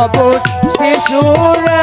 অবশেষরা